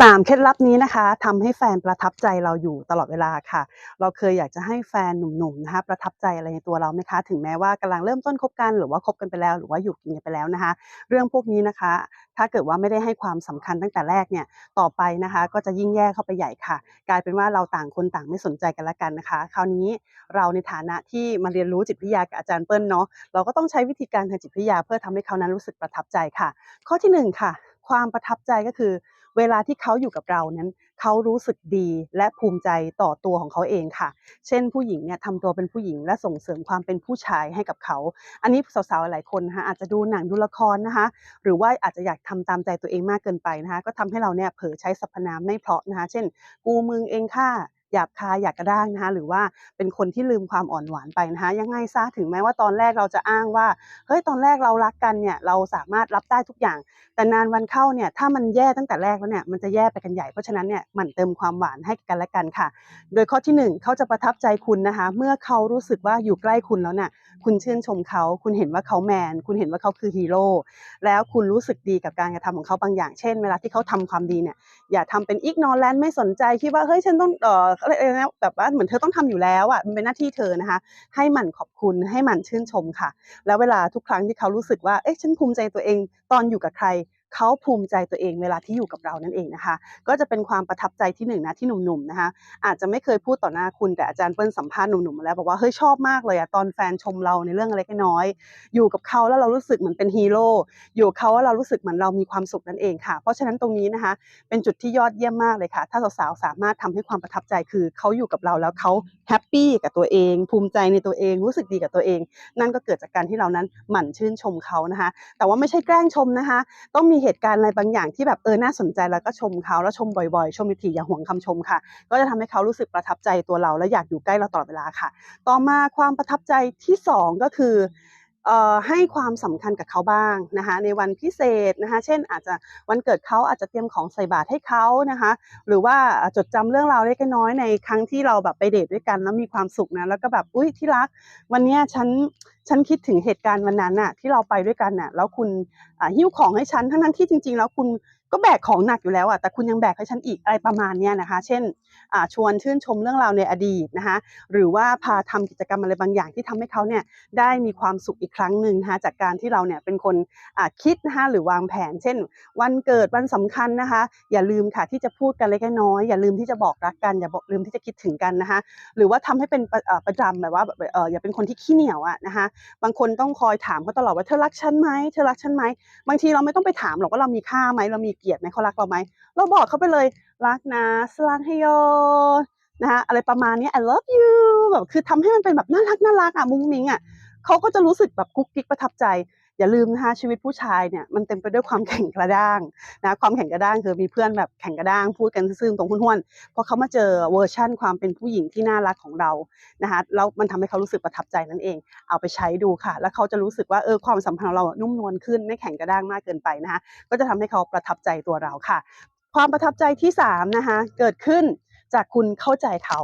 3เคล็ดลับนี้นะคะทำให้แฟนประทับใจเราอยู่ตลอดเวลาค่ะ เราเคยอยากจะให้แฟนหนุ่มๆนะคะ ประทับใจอะไรในตัวเราไหมคะ ถึงแม้ว่ากำลังเริ่มต้นคบกันหรือว่าคบกันไปแล้ว หรือว่าอยู่กินกันไปแล้วนะคะ เรื่องพวกนี้นะคะ ถ้าเกิดว่าไม่ได้ให้ความสำคัญตั้งแต่แรกเนี่ยต่อไปนะคะ ก็จะยิ่งแย่เข้าไปใหญ่ค่ะ กลายเป็นว่าเราต่างคนต่างไม่สนใจกันละกันนะคะ คราวนี้เราในฐานะที่มาเรียนรู้จิตวิทยากับอาจารย์เปิ้ลเนาะเราก็ต้องใช้วิธีการทางจิตวิทยา เพื่อทำให้เขานั้นรู้สึกประทับใจค่ะ ข้อที่หนึ่งค่ะความประทับใจก็คือ เวลาที่เขาอยู่กับเรานั้น เขารู้สึกดีและภูมิใจต่อตัวของเขาเองค่ะ เช่นผู้หญิงเนี่ยทำตัวเป็นผู้หญิงและส่งเสริมความเป็นผู้ชายให้กับเขา อันนี้สาวๆหลายคนนะคะอาจจะดูหนังดูละครนะคะ หรือว่าอาจจะอยากทำตามใจตัวเองมากเกินไปนะคะ ก็ทำให้เราเนี่ยเผลอใช้สรรพนามไม่เพราะนะคะ เช่น กูมึงเองค่ะ หยาบคายหยาบกระด้างนะคะหรือว่าเป็นคนที่ลืมความอ่อนหวานไปนะคะยังไงซะถึงแม้ว่าตอนแรกเราจะอ้างว่าเฮ้ยตอนแรกเรารักกันเนี่ยเราสามารถรับได้ทุกอย่าง แต่นานวันเข้าเนี่ยถ้ามันแย่ตั้งแต่แรกแล้วเนี่ยมันจะแย่ไปกันใหญ่เพราะฉะนั้นเนี่ยหมั่นเติมความหวานให้กันและกันค่ะ โดยข้อที่หนึ่งเขาจะประทับใจคุณนะคะ เมื่อเขารู้สึกว่าอยู่ใกล้คุณแล้วเนี่ยคุณชื่นชมเขา คุณเห็นว่าเขาแมน คุณเห็นว่าเขาคือฮีโร่แล้วคุณรู้สึกดีกับการกระทำของเขาบางอย่างเช่น เวลาที่เขาทำความดีเนี่ยอย่าทำเป็นอิกนอแลนไม่สนใจคิดว่าเฮ้ยฉันต้องเอ่ออะไรนะแบบว่าเหมือนเธอต้องทำอยู่แล้วอะมันเป็นหน้าที่เธอนะคะ ให้มันขอบคุณให้มันชื่นชมค่ะ แล้วเวลาทุกครั้งที่เขารู้สึกว่าเอ๊ะฉันภูมิใจตัวเองตอนอยู่กับใคร เขาภูมิใจตัวเองเวลาที่อยู่กับเรานั่นเองนะคะ ก็จะเป็นความประทับใจที่หนึ่งนะที่หนุ่มๆนะคะอาจจะไม่เคยพูดต่อหน้าคุณแต่อาจารย์เปิ้ลสัมภาษณ์หนุ่มๆมาแล้วบอกว่าเฮ้ยชอบมากเลยอะตอนแฟนชมเราในเรื่องเล็กน้อย อยู่กับเขาแล้วเรารู้สึกเหมือนเป็นฮีโร่อยู่เขาแล้วเรารู้สึกเหมือนเรามีความสุขนั่นเองค่ะ เพราะฉะนั้นตรงนี้นะคะ เป็นจุดที่ยอดเยี่ยมมากเลยค่ะ ถ้าสาวๆสามารถทำให้ความประทับใจคือเขาอยู่กับเราแล้วเขาแฮปปี้กับตัวเอง ภูมิใจในตัวเองรู้สึกดีกับตัวเอง นั่นก็เกิดจากการที่เรานั้นหมั่นชื่นชมเขานะคะ แต่ว่าไม่ใช่แกล้งชมนะคะ ต้องมีเหตุการณ์อะไรบางอย่างที่แบบเออน่าสนใจแล้วก็ชมเขาแล้วชมบ่อยๆ ชมทีอย่าห่วงคำชมค่ะ ก็จะทำให้เขารู้สึกประทับใจตัวเราและอยากอยู่ใกล้เราตลอดเวลาค่ะ ต่อมาความประทับใจที่สองก็คือ ให้ความสำคัญกับเขาบ้างนะคะในวันพิเศษนะคะเช่นอาจจะวันเกิดเขาอาจจะเตรียมของใส่บาตรให้เขานะคะหรือว่าจดจำเรื่องราวเล็กน้อยในครั้งที่เราแบบไปเดทด้วยกันแล้วมีความสุขนะแล้วก็แบบอุ้ยที่รัก วันเนี้ยฉันฉันคิดถึงเหตุการณ์วันนั้นน่ะที่เราไปด้วยกันน่ะแล้วคุณอ่าหิ้วของให้ฉันทั้งทั้งที่จริง ๆ แล้วคุณ ก็แบกของหนักอยู่แล้วอะแต่คุณยังแบกให้ฉันอีกอะไรประมาณเนี้ยนะคะ เช่นชวนชื่นชมเรื่องราวในอดีตนะคะ หรือว่าพาทำกิจกรรมอะไรบางอย่างที่ทำให้เขาเนี่ยได้มีความสุขอีกครั้งหนึ่งนะคะจากการที่เราเนี่ยเป็นคนคิดนะคะหรือวางแผน เช่น วันเกิดวันสำคัญนะคะ อย่าลืมค่ะที่จะพูดกันเล็กน้อยอย่าลืมที่จะบอกรักกัน อย่าลืมที่จะคิดถึงกันนะคะ หรือว่าทำให้เป็นประประจำแบบว่าเอออย่าเป็นคนที่ขี้เหนียวอะนะคะบางคนต้องคอยถามเขาตลอดว่าเธอรักฉันไหมเธอรักฉันไหมบางทีเราไม่ต้องไปถามหรอกว่าเรามีค่าไหมเรามีเกียรติไหมเขารักเราไหม เราบอกเขาไปเลยรักนะสลังเฮโยนะคะอะไรประมาณนี้ I love you แบบคือทำให้มันเป็นแบบน่ารักน่ารักอะมุ้งมิ้งอะเขาก็จะรู้สึกแบบกุ๊กกิ๊กประทับใจ อย่าลืมนะคะชีวิตผู้ชายเนี่ยมันเต็มไปด้วยความแข็งกระด้างนะความแข็งกระด้างคือมีเพื่อนแบบแข็งกระด้างพูดกันซื่อตรงห้วนๆพอเขามาเจอเวอร์ชั่นความเป็นผู้หญิงที่น่ารักของเรานะคะแล้วมันทำให้เขารู้สึกประทับใจนั่นเอง เอาไปใช้ดูค่ะ แล้วเขาจะรู้สึกว่าเออความสัมพันธ์ของเรานุ่มนวลขึ้นไม่แข็งกระด้างมากเกินไปนะคะก็จะทำให้เขาประทับใจตัวเราค่ะ ความประทับใจที่สามนะคะเกิดขึ้นจากคุณเข้าใจเขา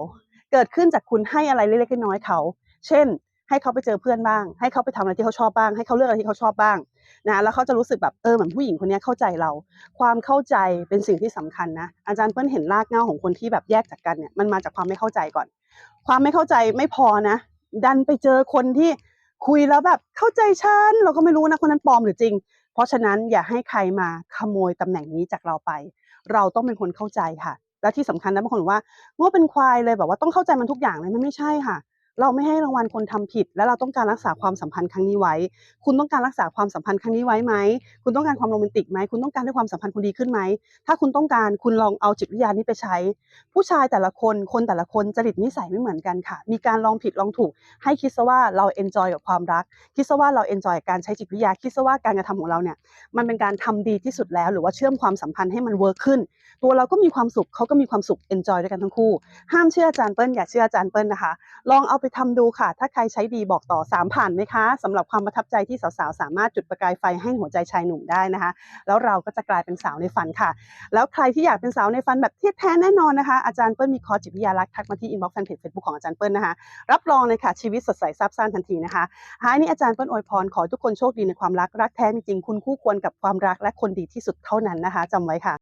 เกิดขึ้นจากคุณให้อะไรเล็กๆน้อยๆเขา เช่น ให้เขาไปเจอเพื่อนบ้าง ให้เขาไปทำอะไรที่เขาชอบบ้าง ให้เขาเลือกอะไรที่เขาชอบบ้างนะแล้วเขาจะรู้สึกแบบเออเหมือนผู้หญิงคนนี้เข้าใจเรา ความเข้าใจเป็นสิ่งที่สำคัญนะอาจารย์เปิ้ลเห็นรากเหง้าของคนที่แบบแยกจากกันเนี่ยมันมาจากความไม่เข้าใจก่อน ความไม่เข้าใจไม่พอนะ ดันไปเจอคนที่คุยแล้วแบบเข้าใจฉันเราก็ไม่รู้นะคนนั้นปลอมหรือจริง เพราะฉะนั้นอย่าให้ใครมาขโมยตำแหน่งนี้จากเราไป เราต้องเป็นคนเข้าใจค่ะ และที่สำคัญนะบางคนว่าง่เป็นควายเลยแบบว่าต้องเข้าใจมันทุกอย่างเลยมันไม่ใช่ค่ะ เราไม่ให้รางวัลคนทำผิด และเราต้องการรักษาความสัมพันธ์ครั้งนี้ไว้ คุณต้องการรักษาความสัมพันธ์ครั้งนี้ไว้ไหม คุณต้องการความโรแมนติกไหม คุณต้องการให้ความสัมพันธ์คุณดีขึ้นไหม ถ้าคุณต้องการคุณลองเอาจิตวิทยานี้ไปใช้ ผู้ชายแต่ละคน คนแต่ละคนจริตนิสัยไม่เหมือนกันค่ะ มีการลองผิดลองถูก ให้คิดซะว่าเราเอนจอยกับความรัก คิดซะว่าเราเอนจอยกับการใช้จิตวิทยา คิดซะว่าการกระทำของเราเนี่ย มันเป็นการทำดีที่สุดแล้ว หรือว่าเชื่อมความสัมพันธ์ให้มันเวิร์กขึ้น ตัวเราก็มีความสุขเขาก็มีความสุขเอนจอยด้วยกันทั้งคู่ ห้ามเชื่ออาจารย์เปิ้ลอย่าเชื่ออาจารย์เปิ้ลนะคะ ลองเอาไปทำดูค่ะ ถ้าใครใช้ดีบอกต่อ3ผ่านไหมคะสำหรับความประทับใจที่สาวๆ สามารถจุดประกายไฟให้หัวใจชายหนุ่มได้นะคะ แล้วเราก็จะกลายเป็นสาวในฝันค่ะ แล้วใครที่อยากเป็นสาวในฝันแบบที่แท้แน่นอนนะคะ อาจารย์เปิ้ลมีคอร์สจิตวิทยารักทักมาที่อินบ็อกซ์แฟนเพจเฟซบุ๊กของอาจารย์เปิ้ลนะคะ รับรองเลยค่ะชีวิตสดใสซาบซ่านทันทีนะคะท้ายนี้อาจารย์เปิ้ลอวยพรขอทุกคนโชคดีในความรักรักแท้จริงคุณคู่ควรกับความรักและคนดีที่สุดเท่านั้นนะคะจำไว้ค่ะ